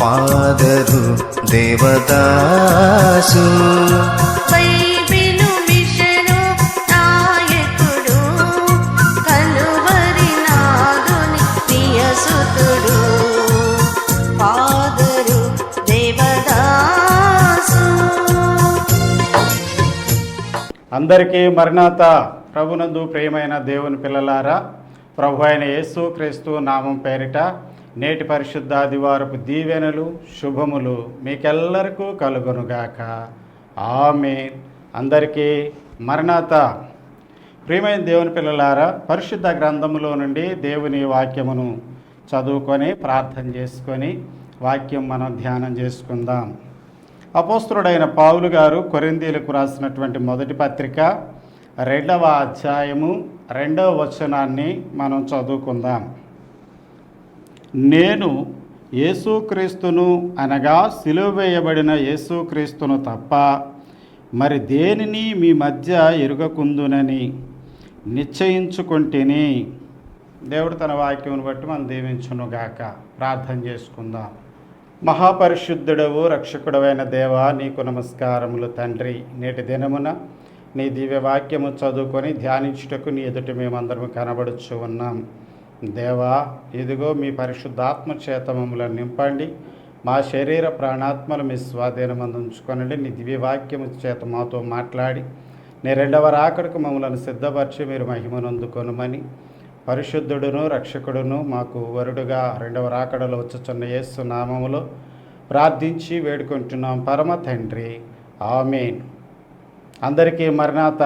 పాదరు దేవదాసు. అందరికీ మరణాత ప్రభునందు ప్రియమైన దేవుని పిల్లలారా ప్రభు అయిన యేసు క్రీస్తు నామం పేరిట నేటి పరిశుద్ధ ఆదివారపు దీవెనలు శుభములు మీకెల్లరికూ కలుగునుగాక. ఆమె అందరికీ మరణాత. ప్రియమైన దేవుని పిల్లలారా పరిశుద్ధ గ్రంథములో నుండి దేవుని వాక్యమును చదువుకొని ప్రార్థన చేసుకొని వాక్యం మనం ధ్యానం చేసుకుందాం. అపోస్తుడైన పావులు గారు కొరిందీలకు రాసినటువంటి మొదటి పత్రిక రెండవ అధ్యాయము రెండవ వచనాన్ని మనం చదువుకుందాం. నేను యేసుక్రీస్తును అనగా సిలువేయబడిన యేసుక్రీస్తును తప్ప మరి దేనిని మీ మధ్య ఎరుగకుందునని నిశ్చయించుకుంటేని దేవుడు తన వాక్యమును బట్టి మనం దీవించునుగాక. ప్రార్థన చేసుకుందాం. మహాపరిశుద్ధుడవు రక్షకుడవైన దేవ నీకు నమస్కారములు తండ్రి. నేటి దినమున నీ దివ్య వాక్యము చదువుకొని ధ్యానించుటకు నీ ఎదుట మేమందరము కనబడుచు ఉన్నాం. దేవా ఇదిగో మీ పరిశుద్ధాత్మ చేత నింపండి. మా శరీర ప్రాణాత్మలు మీ స్వాధీనమందు ఉంచుకొనండి. నీ దివ్యవాక్యము చేత మాతో మాట్లాడి నీ రెండవ రాకడకు మమ్మలను సిద్ధపరిచి మీరు మహిమనందుకొనుమని. పరిశుద్ధుడును రక్షకుడును మాకు వరుడుగా రెండవ రాకడలో వచ్చుచున్న యేసు నామములో ప్రార్థించి వేడుకుంటున్నాం. పరమ తండ్రి ఆమెన్. అందరికీ మరణాత.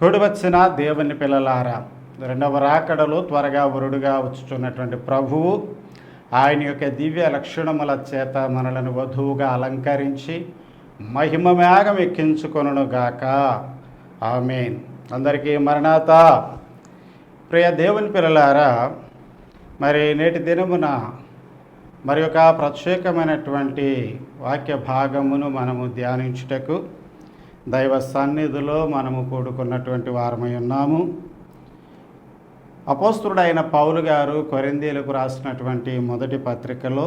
కూడి వచ్చిన దేవుని పిల్లలారా రెండవ రాకడలో త్వరగా వరుడుగా వచ్చుచున్నటువంటి ప్రభువు ఆయన యొక్క దివ్య లక్షణముల చేత మనలను వధువుగా అలంకరించి మహిమ మేఘం ఎక్కించుకొనుగాక ఆమెన్. అందరికీ మరణాత. ప్రియ దేవుని పిల్లలారా మరి నేటి దినమున మరి ఒక ప్రత్యేకమైనటువంటి వాక్య భాగమును మనము ధ్యానించుటకు దైవ సన్నిధిలో మనము కూడుకున్నటువంటి వారమై ఉన్నాము. అపోస్తుడైన పౌలు గారు కొరిందీలకు రాసినటువంటి మొదటి పత్రికలో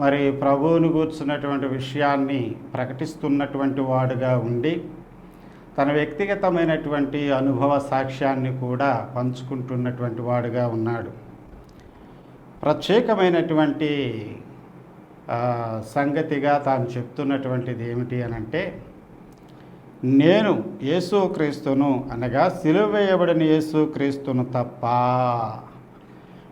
మరి ప్రభువును కూర్చున్నటువంటి విషయాన్ని ప్రకటిస్తున్నటువంటి వాడుగా ఉండి తన వ్యక్తిగతమైనటువంటి అనుభవ సాక్ష్యాన్ని కూడా పంచుకుంటున్నటువంటి వాడుగా ఉన్నాడు. ప్రత్యేకమైనటువంటి సంగతిగా తాను చెప్తున్నటువంటిది ఏమిటి అని నేను నేను క్రీస్తును అనగా సిలువ వేయబడిన యేసుక్రీస్తును తప్ప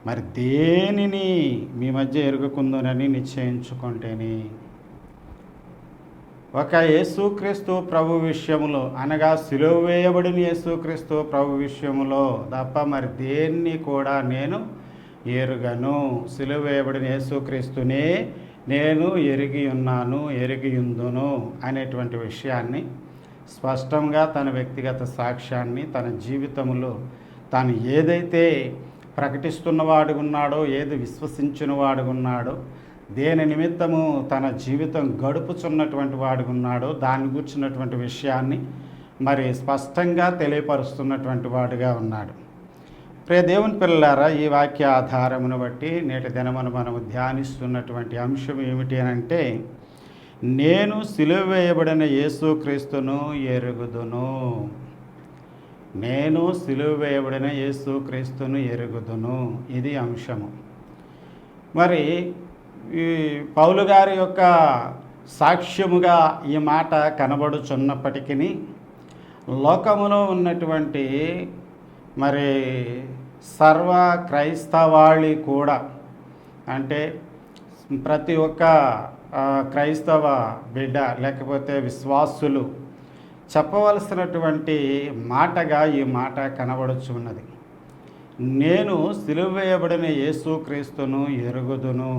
మరి దేనిని మీ మధ్య ఎరుగుకుందునని నిశ్చయించుకుంటేని? ఒక యేసుక్రీస్తు ప్రభు విషయములో అనగా సిలువ వేయబడిన యేసుక్రీస్తు ప్రభు విషయములో తప్ప మరి దేన్ని కూడా నేను ఎరుగను? సిలువ వేయబడిన యేసుక్రీస్తునే నేను ఎరిగి ఉన్నాను ఎరిగి ఉందును అనేటువంటి విషయాన్ని స్పష్టంగా తన వ్యక్తిగత సాక్ష్యాన్ని తన జీవితంలో తాను ఏదైతే ప్రకటిస్తున్నవాడు ఉన్నాడో ఏది విశ్వసించిన వాడు ఉన్నాడో దేని నిమిత్తము తన జీవితం గడుపుచున్నటువంటి వాడు ఉన్నాడో దాని గుర్చినటువంటి విషయాన్ని మరి స్పష్టంగా తెలియపరుస్తున్నటువంటి వాడుగా ఉన్నాడు. ప్రే దేవుని పిల్లలారా ఈ వాక్య ఆధారమును బట్టి నేటి దినమును మనము ధ్యానిస్తున్నటువంటి అంశం ఏమిటి అని అంటే నేను సిలువ వేయబడిన యేసుక్రీస్తును ఎరుగుదును. నేను సిలువ వేయబడిన యేసుక్రీస్తును ఎరుగుదును. ఇది అంశము. మరి ఈ పౌలు గారి యొక్క సాక్ష్యముగా ఈ మాట కనబడుచున్నప్పటికీ లోకములో ఉన్నటువంటి మరి సర్వ క్రైస్తవాళి కూడా అంటే ప్రతి ఒక్క క్రైస్తవ బిడ్డ లేకపోతే విశ్వాసులు చెప్పవలసినటువంటి మాటగా ఈ మాట కనబడుచున్నది. నేను సిలువ వేయబడిన యేసుక్రీస్తును ఎరుగుదును.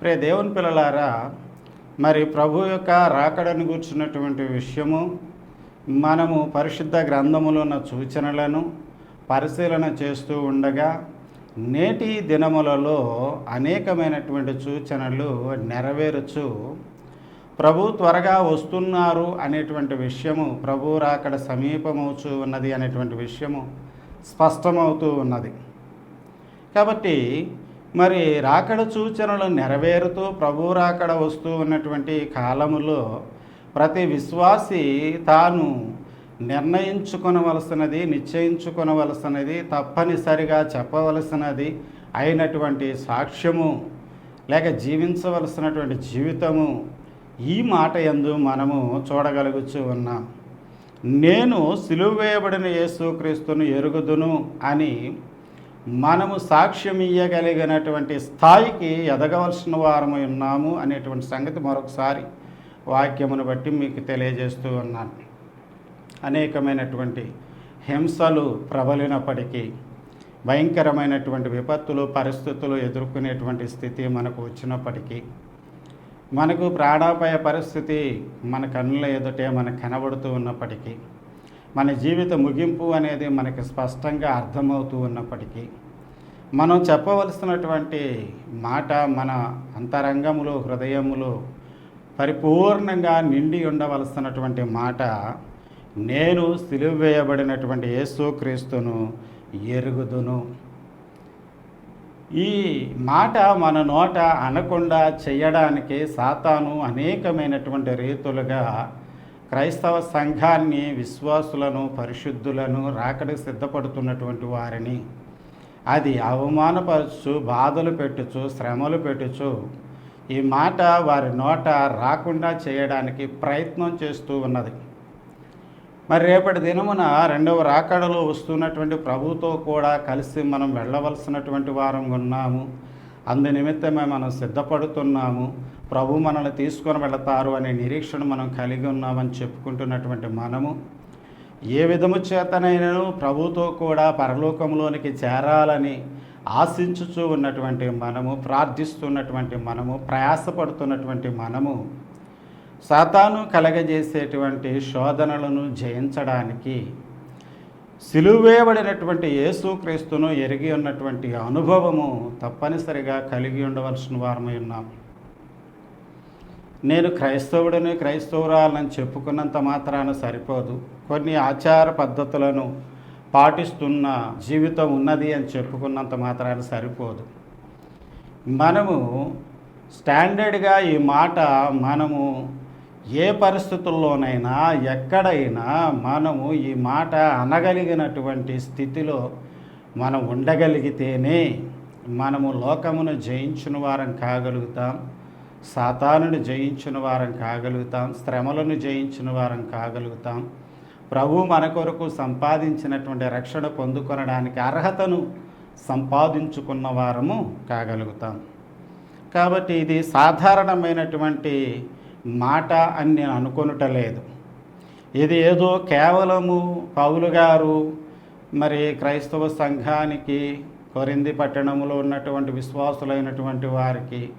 ప్రే దేవుని పిల్లలారా మరి ప్రభు యొక్క రాకడను కూర్చున్నటువంటి విషయము మనము పరిశుద్ధ గ్రంథములో ఉన్న సూచనలను పరిశీలన చేస్తూ ఉండగా నేటి దినములలో అనేకమైనటువంటి సూచనలు నెరవేరుచు ప్రభు త్వరగా వస్తున్నారు అనేటువంటి విషయము ప్రభు రాకడ సమీపమవుచు ఉన్నది అనేటువంటి విషయము స్పష్టమవుతూ ఉన్నది. కాబట్టి మరి రాకడ సూచనలు నెరవేరుతూ ప్రభు రాకడ వస్తూ ఉన్నటువంటి కాలములో ప్రతి విశ్వాసి తాను నిర్ణయించుకొనవలసినది నిశ్చయించుకొనవలసినది తప్పనిసరిగా చెప్పవలసినది అయినటువంటి సాక్ష్యము లేక జీవించవలసినటువంటి జీవితము ఈ మాట ఎందు మనము చూడగలుగుచూ ఉన్నాం. నేను సిలువ వేయబడిన యేసుక్రీస్తును ఎరుగుదును అని మనము సాక్ష్యం ఇయ్యగలిగినటువంటి స్థాయికి ఎదగవలసిన వారమై ఉన్నాము అనేటువంటి సంగతి మరొకసారి వాక్యమును బట్టి మీకు తెలియజేస్తూ ఉన్నాను. అనేకమైనటువంటి హింసలు ప్రబలినప్పటికీ భయంకరమైనటువంటి విపత్తులు పరిస్థితులు ఎదుర్కొనేటువంటి స్థితి మనకు వచ్చినప్పటికీ మనకు ప్రాణాపాయ పరిస్థితి మన కన్నుల ఎదుటే మనకు కనబడుతూ ఉన్నప్పటికీ మన జీవిత ముగింపు అనేది మనకి స్పష్టంగా అర్థమవుతూ ఉన్నప్పటికీ మనం చెప్పవలసినటువంటి మాట మన అంతరంగములో హృదయములు పరిపూర్ణంగా నిండి ఉండవలసినటువంటి మాట నేను సిలువ వేయబడినటువంటి యేసుక్రీస్తును ఎరుగుదును. ఈ మాట మన నోట అనకుండా చేయడానికి సాతాను అనేకమైనటువంటి రీతులుగా క్రైస్తవ సంఘాన్ని విశ్వాసులను పరిశుద్ధులను రాకడికి సిద్ధపడుతున్నటువంటి వారిని అది అవమానపరచు బాధలు పెట్టుచు శ్రమలు పెట్టుచు ఈ మాట వారి నోట రాకుండా చేయడానికి ప్రయత్నం చేస్తూ ఉన్నది. మరి రేపటి దినమున రెండవ రాకడలో వస్తున్నటువంటి ప్రభుతో కూడా కలిసి మనం వెళ్ళవలసినటువంటి వారం ఉన్నాము. అందు నిమిత్తమే మనం సిద్ధపడుతున్నాము. ప్రభు మనల్ని తీసుకొని వెళతారు అనే నిరీక్షణ మనం కలిగి ఉన్నామని చెప్పుకుంటున్నటువంటి మనము. ఏ విధము చేతనైనను ప్రభుతో కూడా పరలోకంలోనికి చేరాలని ఆశించుచూ ఉన్నటువంటి మనము ప్రార్థిస్తున్నటువంటి మనము ప్రయాసపడుతున్నటువంటి మనము సాతాను కలగజేసేటువంటి శోధనలను జయించడానికి సిలువేయబడినటువంటి యేసుక్రీస్తును ఎరిగి ఉన్నటువంటి అనుభవము తప్పనిసరిగా కలిగి ఉండవలసిన వారమై ఉన్నాం నేను క్రైస్తవుడిని క్రైస్తవురాలని చెప్పుకున్నంత మాత్రాన సరిపోదు. కొన్ని ఆచార పద్ధతులను పాటిస్తున్న జీవితం ఉన్నది అని చెప్పుకున్నంత మాత్రాన సరిపోదు. మనము స్టాండర్డ్గా ఈ మాట మనము ఏ పరిస్థితుల్లోనైనా ఎక్కడైనా మనము ఈ మాట అనగలిగినటువంటి స్థితిలో మనం ఉండగలిగితేనే మనము లోకమును జయించిన వారం కాగలుగుతాం సాతానుని జయించిన వారం కాగలుగుతాం శ్రమలను జయించిన వారం కాగలుగుతాం. ప్రభు మన కొరకు సంపాదించినటువంటి రక్షణ పొందుకొనడానికి అర్హతను సంపాదించుకున్న వారము కాగలుగుతాం. కాబట్టి ఇది సాధారణమైనటువంటి మాట అని నేను అనుకొనుటలేదు ఇది ఏదో కేవలము పౌలు గారు మరి క్రైస్తవ సంఘానికి కొరింది పట్టణంలో ఉన్నటువంటి విశ్వాసులైనటువంటి వారికి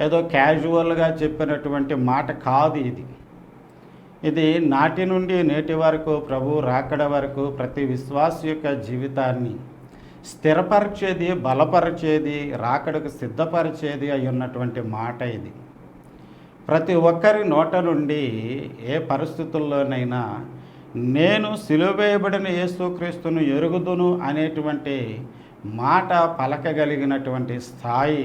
ఏదో క్యాజువల్గా చెప్పినటువంటి మాట కాదు ఇది. ఇది నాటి నుండి నేటి వరకు ప్రభు రాకడ వరకు ప్రతి విశ్వాస యొక్క జీవితాన్ని స్థిరపరిచేది బలపరిచేది రాకడకు సిద్ధపరిచేది అయి ఉన్నటువంటి మాట ఇది. ప్రతి ఒక్కరి నోట నుండి ఏ పరిస్థితుల్లోనైనా నేను సిలువేయబడిన యేసుక్రీస్తును ఎరుగుదును అనేటువంటి మాట పలకగలిగినటువంటి స్థాయి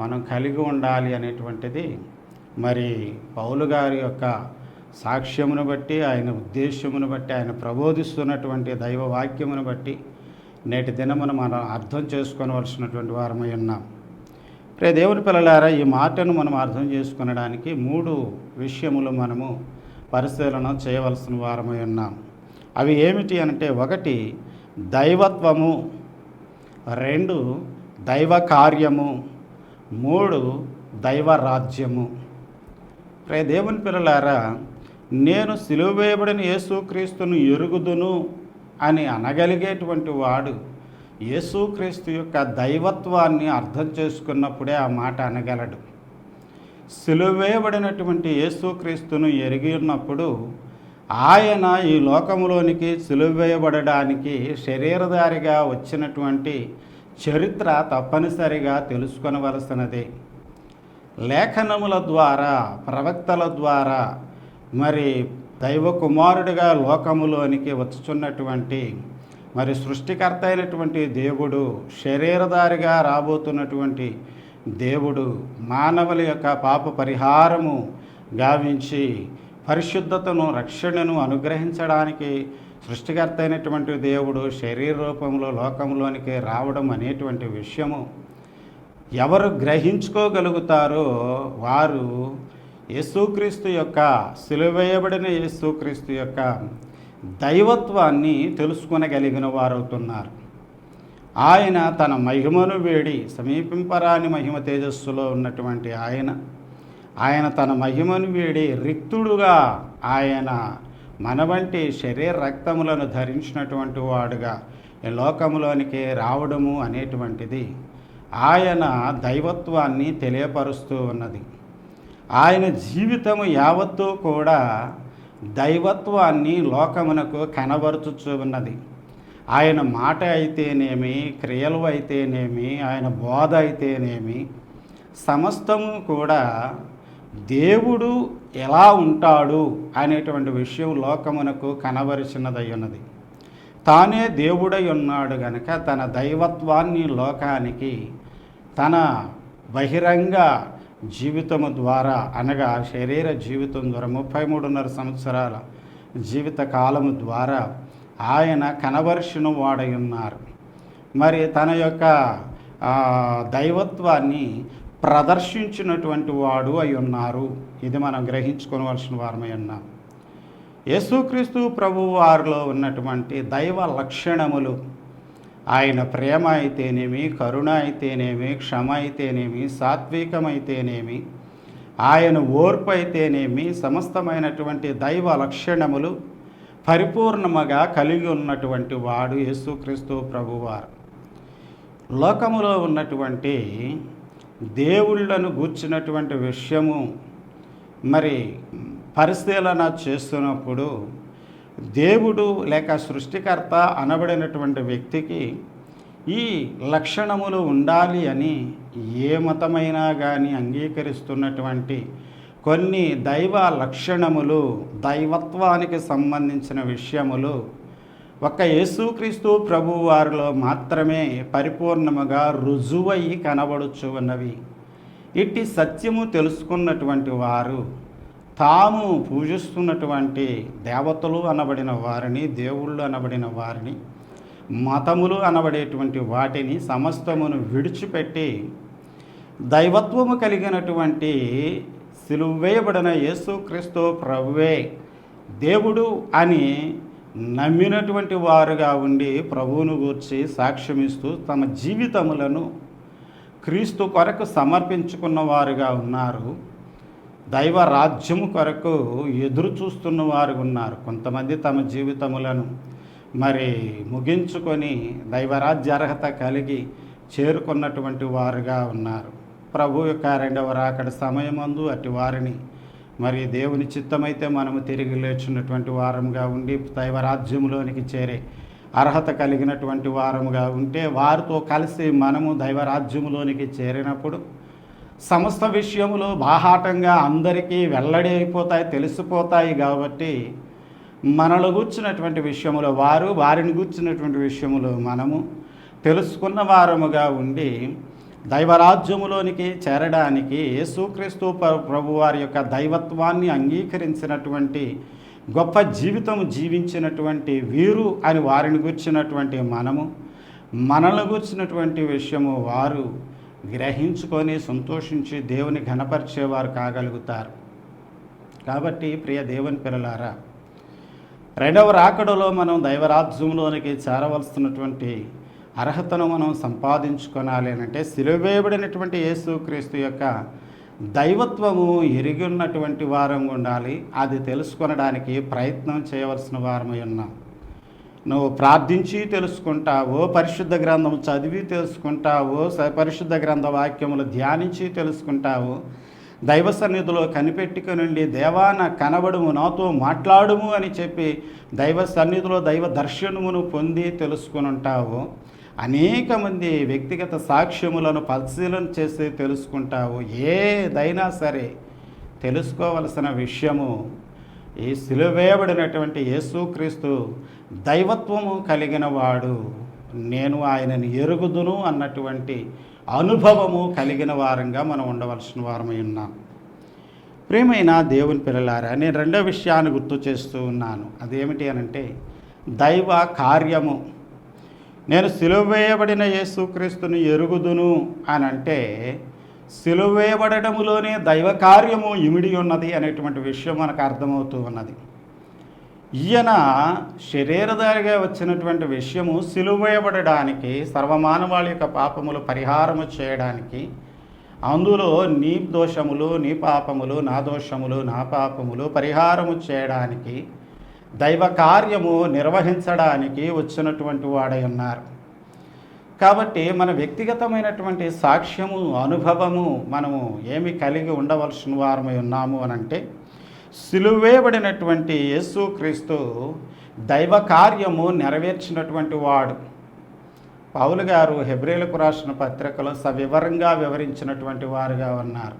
మనం కలిగి ఉండాలి అనేటువంటిది మరి పౌలు గారి యొక్క సాక్ష్యమును బట్టి ఆయన ఉద్దేశ్యమును బట్టి ఆయన ప్రబోధిస్తున్నటువంటి దైవ వాక్యమును బట్టి నేటి దినమును మనం అర్థం చేసుకోవలసినటువంటి వారమై ఉన్నాం. ప్రే దేవుని పిల్లలారా ఈ మాటను మనం అర్థం చేసుకునడానికి మూడు విషయములు మనము పరిశీలన చేయవలసిన వారమై ఉన్నాం. అవి ఏమిటి అంటే ఒకటి దైవత్వము రెండు దైవ కార్యము మూడు దైవ రాజ్యము ప్రే దేవుని పిల్లలారా నేను సిలువేయబడిన యేసుక్రీస్తును ఎరుగుదును అని అనగలిగేటువంటి వాడు యేసుక్రీస్తు యొక్క దైవత్వాన్ని అర్థం చేసుకున్నప్పుడే ఆ మాట అనగలడు. సిలువేయబడినటువంటి యేసుక్రీస్తును ఎరిగి ఉన్నప్పుడు ఆయన ఈ లోకములోనికి సిలువేయబడడానికి శరీరధారిగా వచ్చినటువంటి చరిత్ర తప్పనిసరిగా తెలుసుకొనవలసినది. లేఖనముల ద్వారా ప్రవక్తల ద్వారా మరి దైవ కుమారుడిగా లోకములోనికి వచ్చుచున్నటువంటి మరి సృష్టికర్త అయినటువంటి దేవుడు శరీరధారిగా రాబోతున్నటువంటి దేవుడు మానవుల యొక్క పాప పరిహారము గావించి పరిశుద్ధతను రక్షణను అనుగ్రహించడానికి సృష్టికర్త అయినటువంటి దేవుడు శరీర రూపంలో లోకంలోనికి రావడం అనేటువంటి విషయము ఎవరు గ్రహించుకోగలుగుతారో వారు యేసుక్రీస్తు యొక్క సిలువేయబడిన యేసుక్రీస్తు యొక్క దైవత్వాన్ని తెలుసుకునగలిగిన వారవుతున్నారు. ఆయన తన మహిమను వేడి సమీపింపరాని మహిమ తేజస్సులో ఉన్నటువంటి ఆయన ఆయన తన మహిమను వేడి రిక్తుడుగా ఆయన మన వంటి శరీర రక్తములను ధరించినటువంటి వాడుగా ఈ లోకములోనికి రావడము అనేటువంటిది ఆయన దైవత్వాన్ని తెలియపరుస్తూ ఉన్నది. ఆయన జీవితము యావత్తూ కూడా దైవత్వాన్ని లోకమునకు కనబరుచుచూ ఉన్నది ఆయన మాట అయితేనేమి క్రియలు అయితేనేమి ఆయన బోధ అయితేనేమి సమస్తము కూడా దేవుడు ఎలా ఉంటాడు అనేటువంటి విషయం లోకమునకు కనబరిచినదై ఉన్నది తానే దేవుడై ఉన్నాడు గనక తన దైవత్వాన్ని లోకానికి తన బహిరంగ జీవితము ద్వారా అనగా శరీర జీవితం ద్వారా ముప్పై మూడున్నర సంవత్సరాల జీవిత కాలము ద్వారా ఆయన కనవర్షను వాడై ఉన్నారు. మరి తన యొక్క దైవత్వాన్ని ప్రదర్శించినటువంటి వాడు అయి ఉన్నారు. ఇది మనం గ్రహించుకోవలసిన వారమై ఉన్నాం. యేసుక్రీస్తు ప్రభు వారిలో ఉన్నటువంటి దైవ లక్షణములు ఆయన ప్రేమ అయితేనేమి కరుణ అయితేనేమి క్షమ అయితేనేమి సాత్వికమైతేనేమి ఆయన ఓర్పు అయితేనేమి సమస్తమైనటువంటి దైవ లక్షణములు పరిపూర్ణముగా కలిగి ఉన్నటువంటి వాడు యేసుక్రీస్తు ప్రభువారు. లోకములో ఉన్నటువంటి దేవుళ్ళను గూర్చినటువంటి విషయము మరి పరిశీలన చేస్తున్నప్పుడు దేవుడు లేక సృష్టికర్త అనబడినటువంటి వ్యక్తికి ఈ లక్షణములు ఉండాలి అని ఏ మతమైనా కానీ అంగీకరిస్తున్నటువంటి కొన్ని దైవ లక్షణములు దైవత్వానికి సంబంధించిన విషయములు ఒక యేసుక్రీస్తు ప్రభువారిలో మాత్రమే పరిపూర్ణముగా రుజువయి కనబడుచు ఉన్నవి ఇట్టి సత్యము తెలుసుకున్నటువంటి వారు తాము పూజిస్తున్నటువంటి దేవతలు అనబడిన వారిని దేవుళ్ళు అనబడిన వారిని మతములు అనబడేటువంటి వాటిని సమస్తమును విడిచిపెట్టి దైవత్వము కలిగినటువంటి సిలువేయబడిన యేసుక్రీస్తు ప్రభువే. దేవుడు అని నమ్మినటువంటి వారుగా ఉండి ప్రభువును గూర్చి సాక్ష్యమిస్తూ తమ జీవితములను క్రీస్తు కొరకు సమర్పించుకున్న వారుగా ఉన్నారు. దైవ రాజ్యము కొరకు ఎదురు చూస్తున్న వారు ఉన్నారు. కొంతమంది తమ జీవితములను మరి ముగించుకొని దైవరాజ్య అర్హత కలిగి చేరుకున్నటువంటి వారుగా ఉన్నారు. ప్రభు యొక్క రెండవ రాకడ సమయమందు అటు వారిని మరి దేవుని చిత్తమైతే మనము తిరిగి లేచినటువంటి వారముగా ఉండి దైవరాజ్యంలోనికి చేరే అర్హత కలిగినటువంటి వారముగా ఉంటే వారితో కలిసి మనము దైవరాజ్యములోనికి చేరినప్పుడు సమస్త విషయములు బాహాటంగా అందరికీ వెల్లడి అయిపోతాయి తెలిసిపోతాయి కాబట్టి మనలో కూర్చున్నటువంటి విషయములు వారు వారిని కూర్చున్నటువంటి విషయములు మనము తెలుసుకున్న వారముగా ఉండి దైవరాజ్యములోనికి చేరడానికి యేసుక్రీస్తు ప్ర- ప్రభు వారి యొక్క దైవత్వాన్ని అంగీకరించినటువంటి గొప్ప జీవితం జీవించినటువంటి వీరు అని వారిని గుర్చినటువంటి మనము మనల్ని గుర్చినటువంటి విషయము వారు గ్రహించుకొని సంతోషించి దేవుని ఘనపరిచేవారు కాగలుగుతారు. కాబట్టి ప్రియ దేవుని పిల్లలారా రెండవ రాకడలో మనం దైవరాజ్యంలోనికి చేరవలసినటువంటి అర్హతను మనం సంపాదించుకోనాలి అంటే సిలువేయబడినటువంటి యేసుక్రీస్తు యొక్క దైవత్వము ఎరిగి ఉన్నటువంటి వారం ఉండాలి. అది తెలుసుకొనడానికి ప్రయత్నం చేయవలసిన వారమై ఉన్నాం. నువ్వు ప్రార్థించి తెలుసుకుంటావో పరిశుద్ధ గ్రంథం చదివి తెలుసుకుంటావో స- పరిశుద్ధ గ్రంథ వాక్యములు ధ్యానించి తెలుసుకుంటావు దైవ సన్నిధిలో కనిపెట్టుకునుండి దేవా నా కనబడుము నాతో మాట్లాడుము అని చెప్పి దైవ సన్నిధిలో దైవ దర్శనమును పొంది తెలుసుకుని ఉంటావు అనేక మంది వ్యక్తిగత సాక్ష్యములను పరిశీలన చేసి తెలుసుకుంటావు ఏదైనా సరే తెలుసుకోవలసిన విషయము ఈ సిలువేయబడినటువంటి యేసుక్రీస్తు దైవత్వము కలిగిన వాడు. నేను ఆయనని ఎరుగుదును అన్నటువంటి అనుభవము కలిగిన వారంగా మనం ఉండవలసిన వారమై ఉన్నాం. ప్రేమైన దేవుని పిల్లలారా నేను రెండో విషయాన్ని గుర్తు చేస్తూ ఉన్నాను. అదేమిటి అనంటే దైవ కార్యము. నేను సిలువేయబడిన యేసుక్రీస్తుని ఎరుగుదును అని అంటే సిలువేయబడటములోనే దైవ కార్యము ఇమిడి ఉన్నది అనేటువంటి విషయం మనకు అర్థమవుతూ ఉన్నది. ఈయన శరీరధారిగా వచ్చినటువంటి విషయము సిలువేయబడడానికి సర్వమానవాళి యొక్క పాపములు పరిహారము చేయడానికి అందులో నీ దోషములు నీ పాపములు నా దోషములు నా పాపములు పరిహారము చేయడానికి దైవ కార్యము నిర్వహించడానికి వచ్చినటువంటి వాడై ఉన్నారు. కాబట్టి మన వ్యక్తిగతమైనటువంటి సాక్ష్యము అనుభవము మనము ఏమి కలిగి ఉండవలసిన వారమై ఉన్నాము అని అంటే సిలువేయబడినటువంటి యేసుక్రీస్తు దైవ కార్యము నెరవేర్చినటువంటి వాడు. పౌలు గారు హెబ్రిలకు రాసిన పత్రికలో సవివరంగా వివరించినటువంటి వారుగా ఉన్నారు.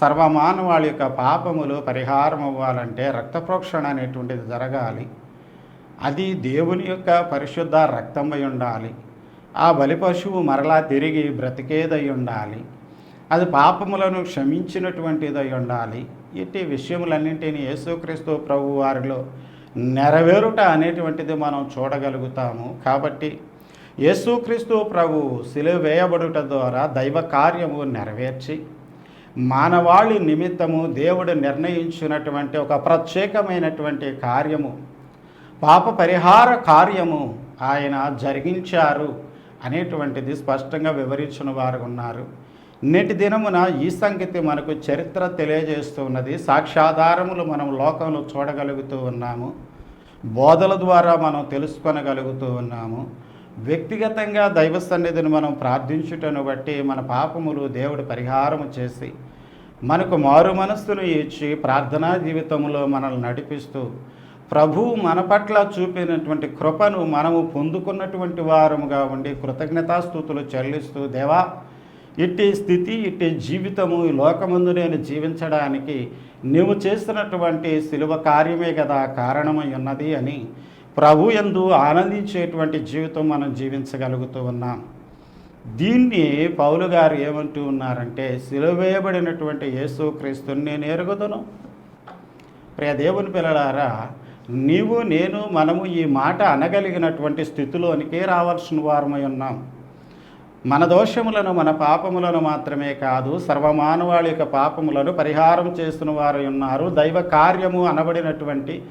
సర్వమానవాళి యొక్క పాపములు పరిహారం అవ్వాలంటే రక్తప్రోక్షణ అనేటువంటిది జరగాలి. అది దేవుని యొక్క పరిశుద్ధ రక్తమై ఉండాలి. ఆ బలి పశువు మరలా తిరిగి బ్రతికేదై ఉండాలి అది పాపములను క్షమించినటువంటిదై ఉండాలి ఇట్టి విషయములన్నింటినీ యేసుక్రీస్తు ప్రభు వారిలో నెరవేరుట అనేటువంటిది మనం చూడగలుగుతాము. కాబట్టి యేసుక్రీస్తు ప్రభు సిలువ వేయబడుట ద్వారా దైవ కార్యము నెరవేర్చి మానవాళి నిమిత్తము దేవుడు నిర్ణయించినటువంటి ఒక ప్రత్యేకమైనటువంటి కార్యము పాప పరిహార కార్యము ఆయన జరిగించారు. అనేటువంటిది స్పష్టంగా వివరించిన వారు ఉన్నారు నేటి దినమున ఈ సంగతి మనకు చరిత్ర తెలియజేస్తూ ఉన్నది. సాక్ష్యాధారములు మనం లోకంలో చూడగలుగుతూ ఉన్నాము. బోధల ద్వారా మనం తెలుసుకొనగలుగుతూ ఉన్నాము. వ్యక్తిగతంగా దైవ సన్నిధిని మనం ప్రార్థించుటను బట్టి మన పాపములు దేవుడు పరిహారము చేసి మనకు మారు మనస్సును ఇచ్చి ప్రార్థనా జీవితంలో మనల్ని నడిపిస్తూ ప్రభువు మన పట్ల చూపినటువంటి కృపను మనము పొందుకున్నటువంటి వారముగా ఉండి కృతజ్ఞతాస్థుతులు చెల్లిస్తూ దేవా ఇట్టి స్థితి ఇట్టి జీవితము ఈ లోకమందు నేను జీవించడానికి నువ్వు చేస్తున్నటువంటి శిలువ కార్యమే కదా కారణమై ఉన్నది అని ప్రభు ఎందు ఆనందించేటువంటి జీవితం మనం జీవించగలుగుతూ ఉన్నాం. దీన్ని పౌలు గారు ఏమంటూ ఉన్నారంటే సిలువేయబడినటువంటి యేసుక్రీస్తుని నేను ఎరుగుదును. ప్రియ దేవుని పిల్లలారా నీవు నేను మనము ఈ మాట అనగలిగినటువంటి స్థితిలోనికి రావాల్సిన వారమై ఉన్నాం. మన దోషములను మన పాపములను మాత్రమే కాదు సర్వమానవాళి యొక్క పాపములను పరిహారం చేస్తున్న వారు ఉన్నారు. దైవ కార్యము అనబడినటువంటి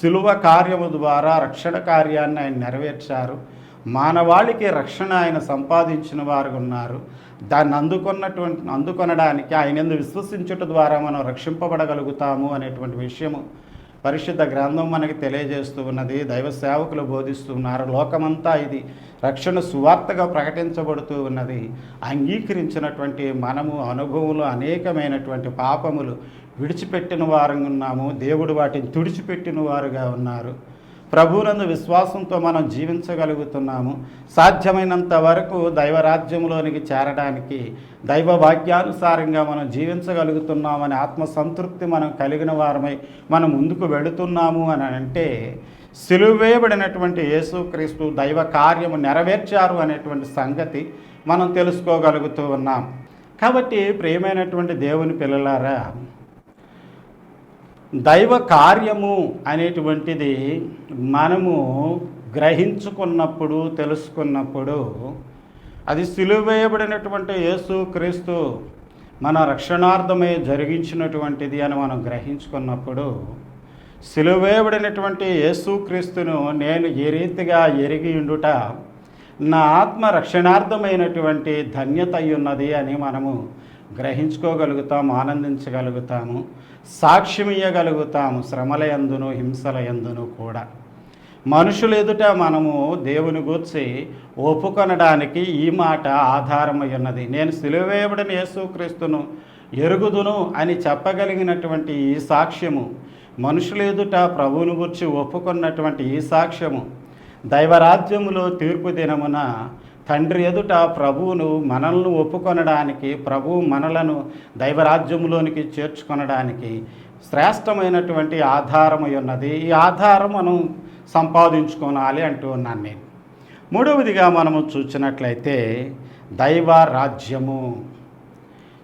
శిలువ కార్యము ద్వారా రక్షణ కార్యాన్ని ఆయన నెరవేర్చారు. మానవాళికి రక్షణ ఆయన సంపాదించిన వారు ఉన్నారు. దాన్ని అందుకున్నటువంటి అందుకొనడానికి ఆయన ఎందు విశ్వసించుట ద్వారా మనం రక్షింపబడగలుగుతాము అనేటువంటి విషయము పరిశుద్ధ గ్రంథం మనకి తెలియజేస్తూ ఉన్నది. దైవ సేవకులు బోధిస్తున్నారు. లోకమంతా ఇది రక్షణ సువార్తగా ప్రకటించబడుతూ ఉన్నది. అంగీకరించినటువంటి మనము అనుభవములు అనేకమైనటువంటి పాపములు విడిచిపెట్టిన వారంగా ఉన్నాము. దేవుడు వాటిని తుడిచిపెట్టిన వారుగా ఉన్నారు. ప్రభువునందు విశ్వాసంతో మనం జీవించగలుగుతున్నాము. సాధ్యమైనంత వరకు దైవరాజ్యంలోనికి చేరడానికి దైవ వాక్యానుసారంగా మనం జీవించగలుగుతున్నామని ఆత్మసంతృప్తి మనం కలిగిన వారమై మనం ముందుకు వెళుతున్నాము అని అంటే సిలువేయబడినటువంటి యేసుక్రీస్తు దైవ కార్యము నెరవేర్చారు అనేటువంటి సంగతి మనం తెలుసుకోగలుగుతూ ఉన్నాం. కాబట్టి ప్రియమైనటువంటి దేవుని పిల్లలారా దైవ కార్యము అనేటువంటిది మనము గ్రహించుకున్నప్పుడు తెలుసుకున్నప్పుడు అది సిలువేయబడినటువంటి యేసు క్రీస్తు మన రక్షణార్థమై జరిగించినటువంటిది అని మనం గ్రహించుకున్నప్పుడు సిలువేయబడినటువంటి యేసుక్రీస్తును నేను ఏ రీతిగా ఎరిగి ఉండుట నా ఆత్మ రక్షణార్థమైనటువంటి ధన్యత ఉన్నది అని మనము గ్రహించుకోగలుగుతాము ఆనందించగలుగుతాము. సాక్ష్యం శ్రమలయందును శ్రమల హింసల యందును కూడా. మనుషుల ఎదుట మనము దేవుని గూర్చి ఒప్పుకొనడానికి ఈ మాట ఆధారమై ఉన్నది నేను సిలువేయబడిన యేసుక్రీస్తును ఎరుగుదును అని చెప్పగలిగినటువంటి ఈ సాక్ష్యము మనుషుల ఎదుట ప్రభువుని గురించి ఒప్పుకున్నటువంటి ఈ సాక్ష్యము దైవరాజ్యములో తీర్పు దినమున తండ్రి ఎదుట ప్రభువును మనల్ని ఒప్పుకొనడానికి ప్రభువు మనలను దైవరాజ్యములోనికి చేర్చుకొనడానికి శ్రేష్టమైనటువంటి ఆధారము ఉన్నది. ఈ ఆధారం మనం సంపాదించుకోనాలి అంటూ ఉన్నాను నేను. మూడవదిగా మనము చూసినట్లయితే దైవ రాజ్యము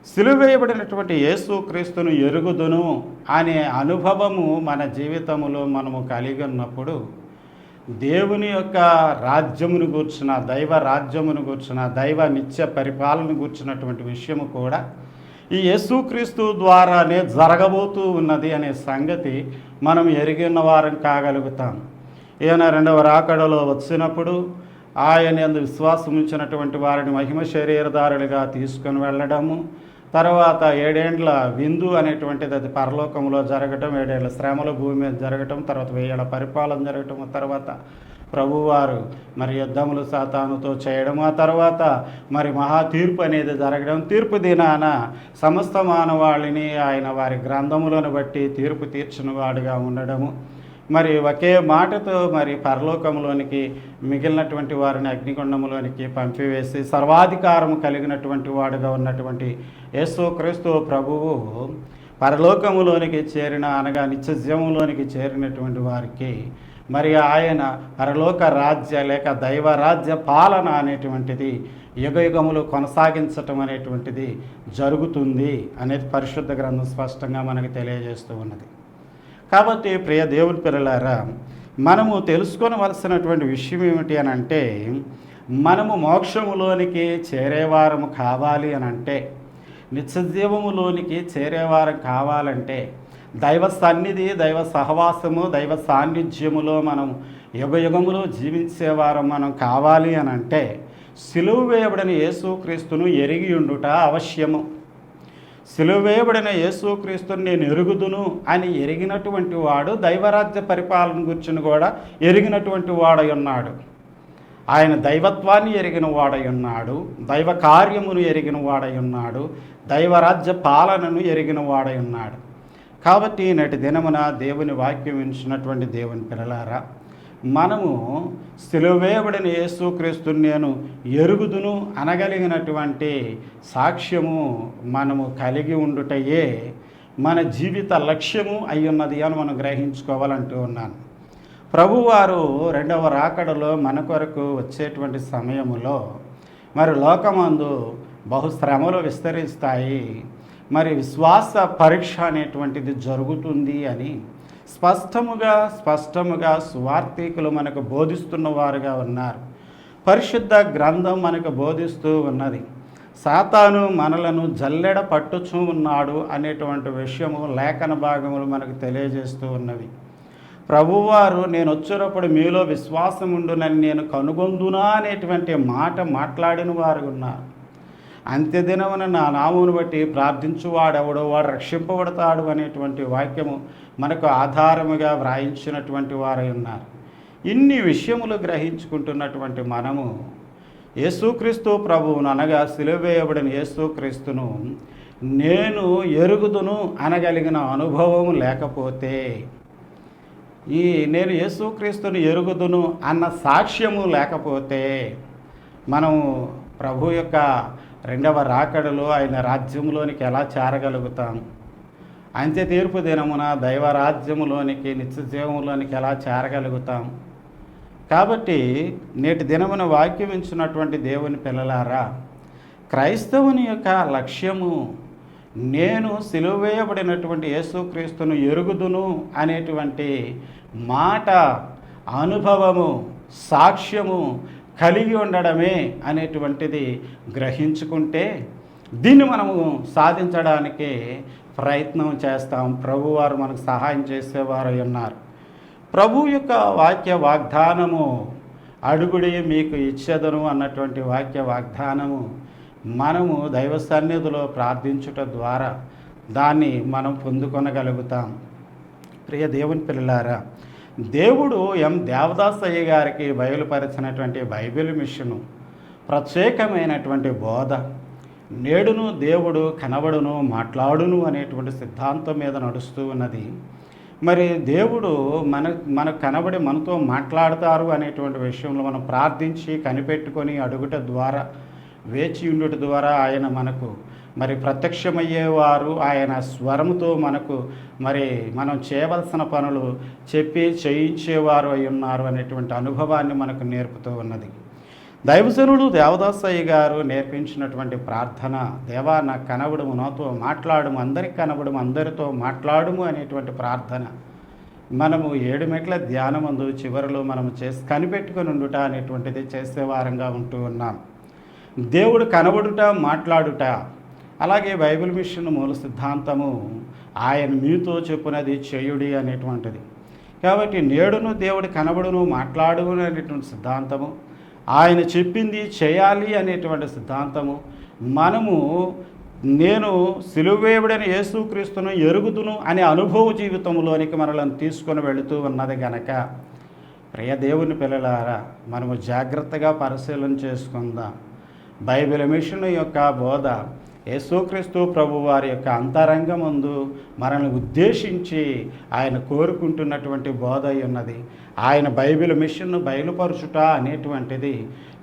సిలువేయబడినటువంటి యేసుక్రీస్తును ఎరుగుదును అనే అనుభవము మన జీవితంలో మనము కలిగి ఉన్నప్పుడు దేవుని యొక్క రాజ్యమును గూర్చిన దైవ రాజ్యమును గూర్చిన దైవ నిత్య పరిపాలన గూర్చినటువంటి విషయము కూడా ఈ యేసుక్రీస్తు ద్వారానే జరగబోతూ ఉన్నది అనే సంగతి మనం ఎరిగిన వారం కాగలుగుతాం. ఈయన రెండవ రాకడలో వచ్చినప్పుడు ఆయన యందు విశ్వాసం ఉంచినటువంటి వారిని మహిమ శరీరదారులుగా తీసుకొని వెళ్ళడము తర్వాత ఏడేండ్ల విందు అనేటువంటిది అది పరలోకంలో జరగటం ఏడేళ్ళ శ్రమలు భూమి మీద జరగటం తర్వాత వెయ్యేళ్ళ పరిపాలన జరగటం తర్వాత ప్రభువారు మరి యుద్ధములు సాతానుతో చేయడం ఆ తర్వాత మరి మహా తీర్పు అనేది జరగడం. తీర్పు దినాన సమస్త మానవాళిని ఆయన వారి గ్రంథములను బట్టి తీర్పు తీర్చిన వాడుగా ఉండడము. మరి ఒకే మాటతో మరి పరలోకంలోనికి మిగిలినటువంటి వారిని అగ్నిగుండంలోనికి పంపివేసి సర్వాధికారము కలిగినటువంటి వాడుగా ఉన్నటువంటి యేసు క్రీస్తు ప్రభువు పరలోకములోనికి చేరిన అనగా నిత్యజీవంలోనికి చేరినటువంటి వారికి మరి ఆయన పరలోక రాజ్య లేక దైవ రాజ్య పాలన అనేటువంటిది యుగయుగములు కొనసాగించటం అనేటువంటిది జరుగుతుంది అనేది పరిశుద్ధ గ్రంథం స్పష్టంగా మనకు తెలియజేస్తూ ఉన్నది. కాబట్టి ప్రియ దేవుని పిల్లలారా మనము తెలుసుకోవలసినటువంటి విషయం ఏమిటి అని అంటే మనము మోక్షములోనికి చేరేవారము కావాలి అని అంటే నిత్యజీవములోనికి చేరేవారం కావాలంటే దైవ సన్నిధి దైవ సహవాసము దైవ సాన్నిధ్యములో మనం యుగయుగములో జీవించేవారం మనం కావాలి అని అంటే సిలువు వేయబడిన యేసుక్రీస్తును ఎరిగి ఉండుట అవశ్యము. సిలువేయబడిన యేసుక్రీస్తుని నేను ఎరుగుదును అని ఎరిగినటువంటి వాడు దైవరాజ్య పరిపాలన గురించి కూడా ఎరిగినటువంటి వాడై ఉన్నాడు. ఆయన దైవత్వాన్ని ఎరిగిన వాడై ఉన్నాడు దైవ కార్యమును ఎరిగిన వాడై ఉన్నాడు దైవరాజ్య పాలనను ఎరిగిన వాడై ఉన్నాడు. కాబట్టి నేటి దినమున దేవుని వాక్యం వించినటువంటి దేవుని పిల్లలారా మనము సిలువేయబడిన యేసుక్రీస్తుని నేను ఎరుగుదును అనగలిగినటువంటి సాక్ష్యము మనము కలిగి ఉండుటయే మన జీవిత లక్ష్యము అయ్యున్నది అని మనం గ్రహించుకోవాలంటూ ఉన్నాను. ప్రభువారు రెండవ రాకడలో మన కొరకు వచ్చేటువంటి సమయములో మరి లోకమందు బహుశ్రమలు విస్తరిస్తాయి. మరి విశ్వాస పరీక్ష అనేటువంటిది జరుగుతుంది అని స్పష్టముగా స్పష్టముగా సువార్థికులు మనకు బోధిస్తున్న వారుగా ఉన్నారు. పరిశుద్ధ గ్రంథం మనకు బోధిస్తూ ఉన్నది. సాతాను మనలను జల్లెడ పట్టుచూ ఉన్నాడు అనేటువంటి విషయము లేఖన భాగములు మనకు తెలియజేస్తూ ఉన్నవి. ప్రభువారు నేను వచ్చినప్పుడు మీలో విశ్వాసం ఉండునని నేను కనుగొందునా అనేటువంటి మాట మాట్లాడిన వారు ఉన్నారు. అంత్యదినమున నా నామును బట్టి ప్రార్థించువాడెవడో వాడు రక్షింపబడతాడు అనేటువంటి వాక్యము మనకు ఆధారముగా వ్రాయించినటువంటి వారై ఉన్నారు. ఇన్ని విషయములు గ్రహించుకుంటున్నటువంటి మనము యేసుక్రీస్తు ప్రభువును అనగా సిలువేయబడిన యేసుక్రీస్తును నేను ఎరుగుదును అనగలిగిన అనుభవం లేకపోతే ఈ నేను యేసుక్రీస్తుని ఎరుగుదును అన్న సాక్ష్యము లేకపోతే మనం ప్రభు యొక్క రెండవ రాకడలో ఆయన రాజ్యంలోనికి ఎలా చేరగలుగుతాం అంత్య తీర్పు దినమున దైవ రాజ్యములోనికి ఎలా చేరగలుగుతాం? కాబట్టి నేటి దినమున వాక్యం ఇచ్చినటువంటి దేవుని పిల్లలారా క్రైస్తవుని యొక్క లక్ష్యము నేను సిలువేయబడినటువంటి యేసుక్రీస్తును ఎరుగుదును అనేటువంటి మాట అనుభవము సాక్ష్యము కలిగి ఉండడమే అనేటువంటిది గ్రహించుకుంటే దీన్ని మనము సాధించడానికి ప్రయత్నం చేస్తాం. ప్రభువారు మనకు సహాయం చేసేవారు ఉన్నారు. ప్రభు యొక్క వాక్య వాగ్దానము అడుగుడి మీకు ఇచ్చేదను అన్నటువంటి వాక్య వాగ్దానము మనము దైవ సన్నిధిలో ప్రార్థించుట ద్వారా దాన్ని మనం పొందుకొనగలుగుతాం. ప్రియ దేవుని పిల్లలారా దేవుడు ఎం దేవదాస్ అయ్య గారికి బయలుపరిచినటువంటి బైబిల్ మిషను ప్రత్యేకమైనటువంటి బోధ. నేడును దేవుడు కనబడును మాట్లాడును అనేటువంటి సిద్ధాంతం మీద నడుస్తూ ఉన్నది. మరి దేవుడు మన మనకు కనబడి మనతో మాట్లాడతారు అనేటువంటి విషయంలో మనం ప్రార్థించి కనిపెట్టుకొని అడుగుట ద్వారా వేచి ఉండుట ద్వారా ఆయన మనకు మరి ప్రత్యక్షమయ్యేవారు ఆయన స్వరముతో మనకు మరి మనం చేయవలసిన పనులు చెప్పి చేయించేవారు అయి ఉన్నారు అనేటువంటి అనుభవాన్ని మనకు నేర్పుతూ ఉన్నది. దైవజనుడు దేవదాసయ్య గారు నేర్పించినటువంటి ప్రార్థన దేవా నా కనబడము నాతో మాట్లాడము అందరికి కనబడము అందరితో మాట్లాడము అనేటువంటి ప్రార్థన. మనము ఏడు మెట్ల ధ్యానమందు చివరిలో మనం చేసి కనిపెట్టుకొని ఉండుట అనేటువంటిది చేసేవారంగా ఉంటూ ఉన్నాం. దేవుడు కనబడుట మాట్లాడుట అలాగే బైబిల్ మిషన్ మూల సిద్ధాంతము ఆయన మీతో చెప్పునది చేయుడి అనేటువంటిది. కాబట్టి నేడును దేవుడు కనబడును మాట్లాడును అనేటువంటి సిద్ధాంతము ఆయన చెప్పింది చేయాలి అనేటువంటి సిద్ధాంతము మనము నేను సిలువేవుడని యేసుక్రీస్తును ఎరుగుదును అనే అనుభవ జీవితంలోనికి మనలను తీసుకొని వెళుతూ ఉన్నది గనక ప్రియ దేవుని పిల్లలారా మనము జాగ్రత్తగా పరిశీలన చేసుకుందాం. బైబిల్ మిషన్ యొక్క బోధ యేసుక్రీస్తు ప్రభు వారి యొక్క అంతరంగమందు మనల్ని ఉద్దేశించి ఆయన కోరుకుంటున్నటువంటి బోధ అయి ఉన్నది. ఆయన బైబిల్ మిషన్ను బయలుపరుచుట అనేటువంటిది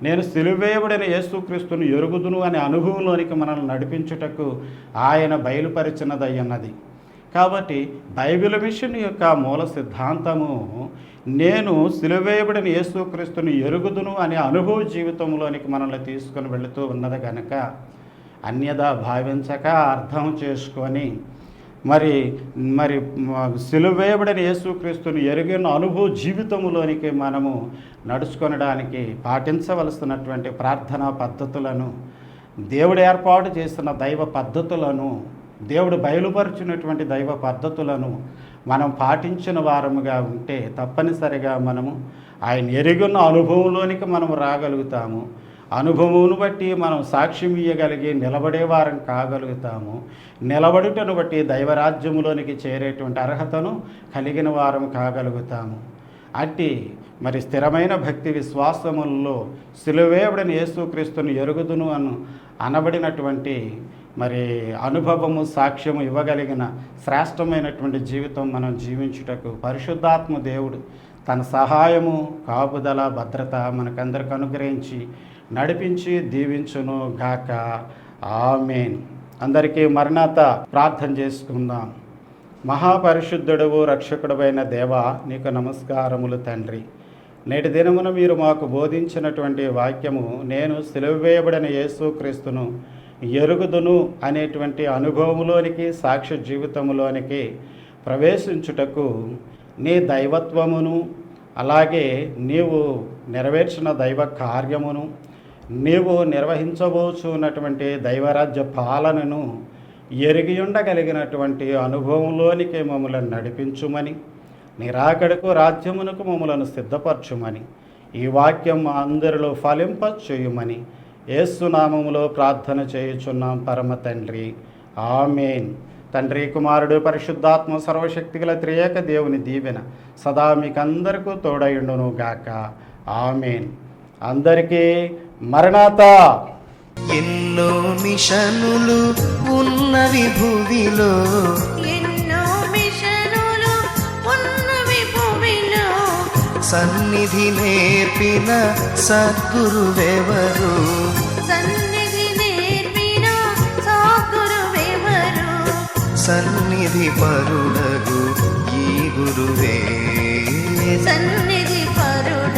నేను సిలువేయబడిన యేసుక్రీస్తును ఎరుగుదును అనే అనుభవంలోనికి మనల్ని నడిపించుటకు ఆయన బయలుపరిచినదయ్యన్నది కాబట్టి బైబిల్ మిషన్ యొక్క మూల సిద్ధాంతము నేను సిలువేయబడిన యేసుక్రీస్తుని ఎరుగుదును అనే అనుభవ జీవితంలోనికి మనల్ని తీసుకుని వెళుతూ ఉన్నది కనుక అన్యదా భావించక అర్థం చేసుకొని మరి మరి సిలువేయబడిన యేసుక్రీస్తుని ఎరిగిన అనుభవ జీవితంలోనికి మనము నడుచుకొనడానికి పాటించవలసినటువంటి ప్రార్థనా పద్ధతులను దేవుడు ఏర్పాటు చేసిన దైవ పద్ధతులను దేవుడు బయలుపరిచినటువంటి దైవ పద్ధతులను మనం పాటించిన వారముగా ఉంటే తప్పనిసరిగా మనము ఆయన ఎరుగున్న అనుభవంలోనికి మనం రాగలుగుతాము. అనుభవమును బట్టి మనం సాక్ష్యం ఇయ్యగలిగి నిలబడే వారం కాగలుగుతాము. నిలబడుటను బట్టి దైవరాజ్యములోనికి చేరేటువంటి అర్హతను కలిగిన వారం కాగలుగుతాము. అట్టి మరి స్థిరమైన భక్తి విశ్వాసముల్లో సిలువేవుడని యేసుక్రీస్తును ఎరుగుదును అను అనబడినటువంటి మరి అనుభవము సాక్ష్యము ఇవ్వగలిగిన శ్రేష్టమైనటువంటి జీవితం మనం జీవించుటకు పరిశుద్ధాత్మ దేవుడు తన సహాయము కాపుదల భద్రత మనకందరికి అనుగ్రహించి నడిపించి దీవించును గాక. ఆమెన్. అందరికీ మరణాత ప్రార్థన చేసుకుందాం. మహాపరిశుద్ధుడవు రక్షకుడవైన దేవా నీకు నమస్కారములు తండ్రి. నేటి దినమున మీరు మాకు బోధించినటువంటి వాక్యము నేను సిలువేయబడిన యేసుక్రీస్తును ఎరుగుదును అనేటువంటి అనుభవములోనికి సాక్ష్య జీవితంలోనికి ప్రవేశించుటకు నీ దైవత్వమును అలాగే నీవు నెరవేర్చిన దైవ కార్యమును నీవు నిర్వహించబోచున్నటువంటి దైవరాజ్య పాలనను ఎరిగి ఉండగలిగినటువంటి అనుభవంలోనికి మమ్మలను నడిపించుమని నిరాకడకు రాజ్యమునకు మమ్మలను సిద్ధపరచుమని ఈ వాక్యం మా అందరిలో ఫలింప చేయుమని ఏసునామములో ప్రార్థన చేయుచున్నాం పరమ తండ్రి. ఆమెన్. తండ్రి కుమారుడు పరిశుద్ధాత్మ సర్వశక్తిగల త్రియేక దేవుని దీవెన సదా మీకందరికీ తోడయుండును గాక. ఆమెన్. అందరికీ మరణాత. ఎన్నో మిషనులు ఉన్నవి భూమిలో. ఎన్నో మిషనులు ఉన్నవి భూమిలో. సన్నిధి నేర్పిన సద్గురువెవరు? సన్నిధి పరుడగు ఈ గురువే. సన్నిధి పరుడ